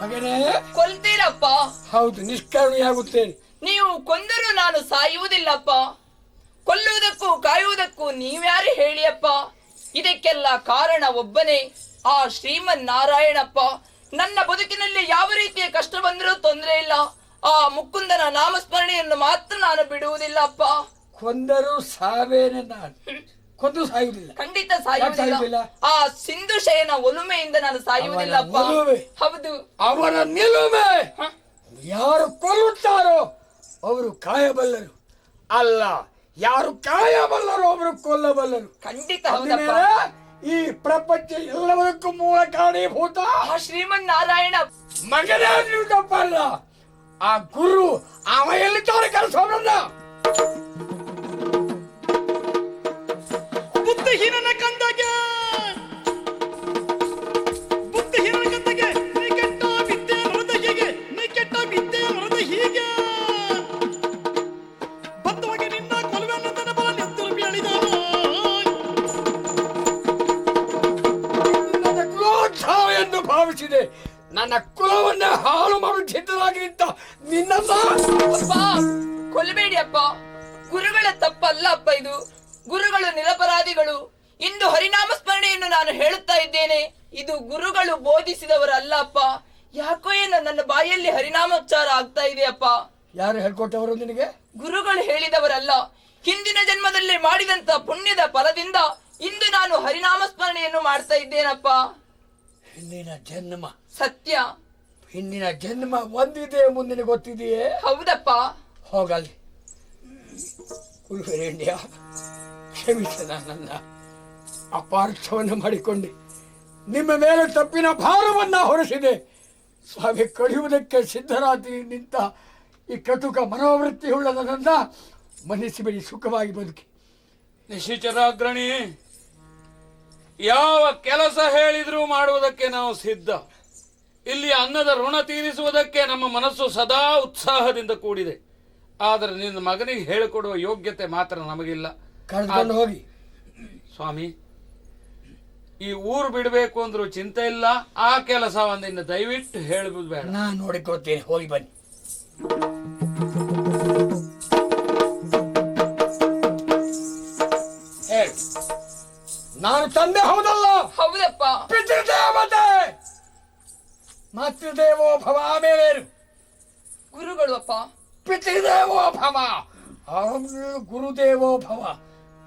ಮಗನೇ. ಕೊಲ್ತೀರಪ್ಪ ಹೌದು ನಿಷ್ಕರುಣಿಯಾಗುತ್ತೇನೆ ನೀವು ಕೊಂದರೂ ನಾನು ಸಾಯುವುದಿಲ್ಲಪ್ಪ. ಕೊಲ್ಲುವುದಕ್ಕೂ ಕಾಯುವುದಕ್ಕೂ ನೀವ್ಯಾರು ಹೇಳಿಯಪ್ಪ? ಇದಕ್ಕೆಲ್ಲ ಕಾರಣ ಒಬ್ಬನೇ ಆ ಶ್ರೀಮನ್ ನಾರಾಯಣಪ್ಪ ನನ್ನ ಬದುಕಿನಲ್ಲಿ ಯಾವ ರೀತಿಯ ಕಷ್ಟ ಬಂದರೂ ತೊಂದರೆ ಇಲ್ಲ. ಆ ಮುಕುಂದನ ನಾಮಸ್ಮರಣೆಯನ್ನು ಮಾತ್ರ ನಾನು ಬಿಡುವುದಿಲ್ಲಪ್ಪ. ಕೊಂದರೂ ಸಾವೇನೆ ನಾನು. ಕೊಂದು ಸಾಯುವುದಿಲ್ಲ. ಖಂಡಿತ ಸಾಯುವುದಿಲ್ಲ? ಸಾಯುವುದಿಲ್ಲ? ಆ ಸಿಂಧು ಶಯನ ಒಲುಮೆಯಿಂದ ನಾನು ಸಾಯುವುದಿಲ್ಲಪ್ಪ ಹೌದು. ಅವರ ನಿಲುಮೆ ಯಾರು ಕೊಲ್ಲುತ್ತಾರೋ ಅವರು ಕಾಯಬಲ್ಲರು. ಅಲ್ಲ ಯಾರು ಕಾಯಬಲ್ಲರು ಅವರು ಕೊಲ್ಲಬಲ್ಲರು. ಖಂಡಿತ ಹೌದಪ್ಪ. ಈ ಪ್ರಪಂಚ ಎಲ್ಲವರಕ್ಕೂ ಮೂಲ ಕಾರಣೀಭೂತ. ಆ ಶ್ರೀಮನ್ ನಾರಾಯಣ ಮಗನೇ ತಪ್ಪಲ್ಲ. ಆ ಗುರು ಅವ ಕೆಲಸವನ್ನ? ಭಾವಿಸಿದೆ ನನ್ನ ಕುಲವನ್ನ ಹಾಳು ಮಾಡಲು ಸಿದ್ಧರಾಗಿದ್ದ ಅಪ್ಪ ಕೊಲ್ಲಬೇಡಿ ಅಪ್ಪ. ಗುರುಗಳ ತಪ್ಪಲ್ಲ ಅಪ್ಪ ಇದು. ಗುರುಗಳು ನಿರಪರಾಧಿಗಳು. ಇಂದು ಹರಿನಾಮ ಸ್ಮರಣೆಯನ್ನು ನಾನು ಹೇಳುತ್ತಾ ಇದ್ದೇನೆ. ಇದು ಗುರುಗಳು ಬೋಧಿಸಿದವರಲ್ಲ ಅಪ್ಪ. ಯಾಕೋ ಏನೋ ನನ್ನ ಬಾಯಲ್ಲಿ ಹರಿನಾಮೋಚ್ಚಾರ ಆಗ್ತಾ ಇದೆ ಅಪ್ಪ. ಯಾರು ಹೇಳ್ಕೊಟ್ಟವರು ನಿನಗೆ? ಗುರುಗಳು ಹೇಳಿದವರಲ್ಲ. ಹಿಂದಿನ ಜನ್ಮದಲ್ಲಿ ಮಾಡಿದಂತ ಪುಣ್ಯದ ಫಲದಿಂದ ಇಂದು ನಾನು ಹರಿನಾಮ ಸ್ಮರಣೆಯನ್ನು ಮಾಡ್ತಾ ಇದ್ದೇನಪ್ಪ. ಹಿಂದಿನ ಜನ್ಮ. ಸತ್ಯ. ಹಿಂದಿನ ಜನ್ಮ ಒಂದಿದೆ ಮುಂದಿನ ಗೊತ್ತಿದೆಯೇ? ಹೌದಪ್ಪ. ಹೋಗಲ್ಲಿ. ಇಂಡಿಯಾ ಕ್ಷಮಿಸದ ನನ್ನ ಅಪಾರ್ಥವನ್ನು ಮಾಡಿಕೊಂಡೆ ನಿಮ್ಮ ಮೇಲೆ ತಪ್ಪಿನ ಭಾರವನ್ನ ಹೊರಿಸಿದೆ. ಸ್ವಾಮಿ ಕಡಿಯುವುದಕ್ಕೆ ಸಿದ್ಧರಾತಿ ನಿಂತ ಈ ಕಟುಕ ಮನೋವೃತ್ತಿ ಉಳ್ಳದನ್ನ ಬಿಡಿ ಸುಖವಾಗಿ ಬದುಕಿ. ನಿಶಿಚರಾಗ್ರಣಿ ಯಾವ ಕೆಲಸ ಹೇಳಿದ್ರೂ ಮಾಡುವುದಕ್ಕೆ ನಾವು ಸಿದ್ಧ. ಇಲ್ಲಿ ಅನ್ನದ ಋಣ ತೀರಿಸುವುದಕ್ಕೆ ನಮ್ಮ ಮನಸ್ಸು ಸದಾ ಉತ್ಸಾಹದಿಂದ ಕೂಡಿದೆ. ಆದರೆ ನಿನ್ನ ಮಗನಿಗೆ ಹೇಳಿಕೊಡುವ ಯೋಗ್ಯತೆ ಮಾತ್ರ ನಮಗಿಲ್ಲ. ಹೋಗಿ. ಸ್ವಾಮಿ ಈ ಊರು ಬಿಡಬೇಕು ಅಂದ್ರೂ ಚಿಂತೆ ಇಲ್ಲ. ಆ ಕೆಲಸ ಒಂದಿನ ದಯವಿಟ್ಟು ಹೇಳಬೇಡ ಬೇಡ ನಾನು ನೋಡಿಕೊಳ್ತೇನೆ. ಹೋಗಿ ಬನ್ನಿ. ನಾನು ತಂದೆ ಹೌದಲ್ಲ? ಹೌದಪ್ಪ. ಪಿತೃದೇವತೆ! ಮಾತೃದೇವೋ ಭವ ಆಮೇಲೆ ಗುರುಗಳು ಅಪ್ಪ ಪಿತೃದೇವೋ ಭವ! ಗುರುದೇವೋ ಭವ.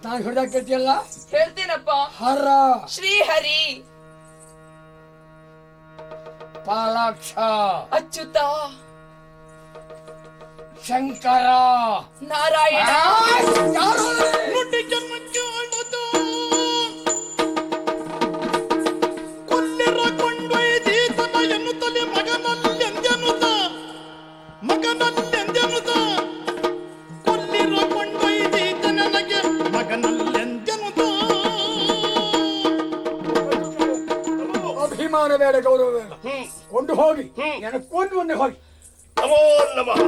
ನಾನು ಹಿಡ್ದಾಕೈತಿಯಲ್ಲ ಹೇಳ್ತೀನಪ್ಪ. ಹರ. ಶ್ರೀಹರಿ. ಪಾಲಾಕ್ಷ. ಅಚ್ಯುತ. ಶಂಕರ. ನಾರಾಯಣ. ಅಭಿಮಾನ ಬೇಡ ಗೌರವ ಬೇಡ ಕೊಂಡು ಹೋಗಿ. ಕೊಂಡು ಬಂದು ಹೋಗಿ. ನಮೋ ನಮಃ.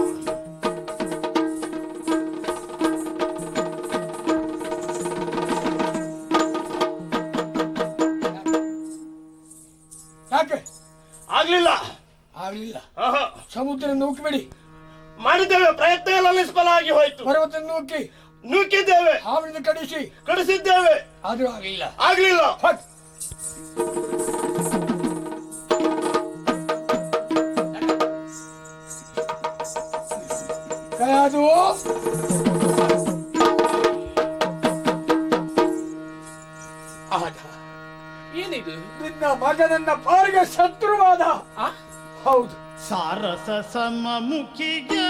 ಯಾಕೆ? ಆಗ್ಲಿಲ್ಲ. ಆಗ್ಲಿಲ್ಲ. ಸಮುದ್ರ ನೂಕಿಬಿಡಿ ಮಾಡಿದ್ದೇವೆ ಪ್ರಯತ್ನ ಎಲ್ಲ ನಿಷ್ಫಲ ಆಗಿ ಹೋಯ್ತು. ಪರ್ವತ ನೂಕಿ ನೂಕಿದ್ದೇವೆ ಹಾವಿನಿಂದ ಕಡಿಸಿ. ಕಡಿಸಿದ್ದೇವೆ. ಆದ್ರೂ ಆಗಲಿಲ್ಲ. ಆಗ್ಲಿಲ್ಲ. ಹೊಟ್ ಅದು ಆಗ ಏನಿದು ನಿನ್ನ ಮಗನನ್ನ ಪಾರಿಗೆ ಶತ್ರುವಾದ ಆ? ಹೌದು ಸಾರಸ ಸಮಮುಖಿಗೆ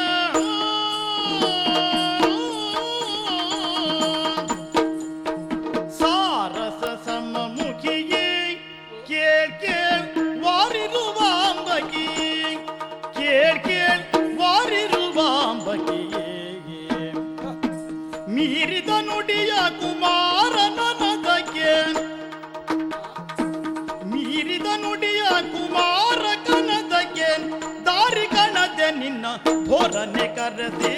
ವಾರಿರುವಾಂಬಕಿಯೇ ಮೀರಿದ ನುಡಿಯ ಕುಮಾರನನದಕ್ಕೆ ಮೀರಿದ ನುಡಿಯ ಕುಮಾರ ಕನದಕ್ಕೆ ದಾರಿ ಕಣದೆ ನಿನ್ನ ಧೋರಣೆ ಕರೆಸಿ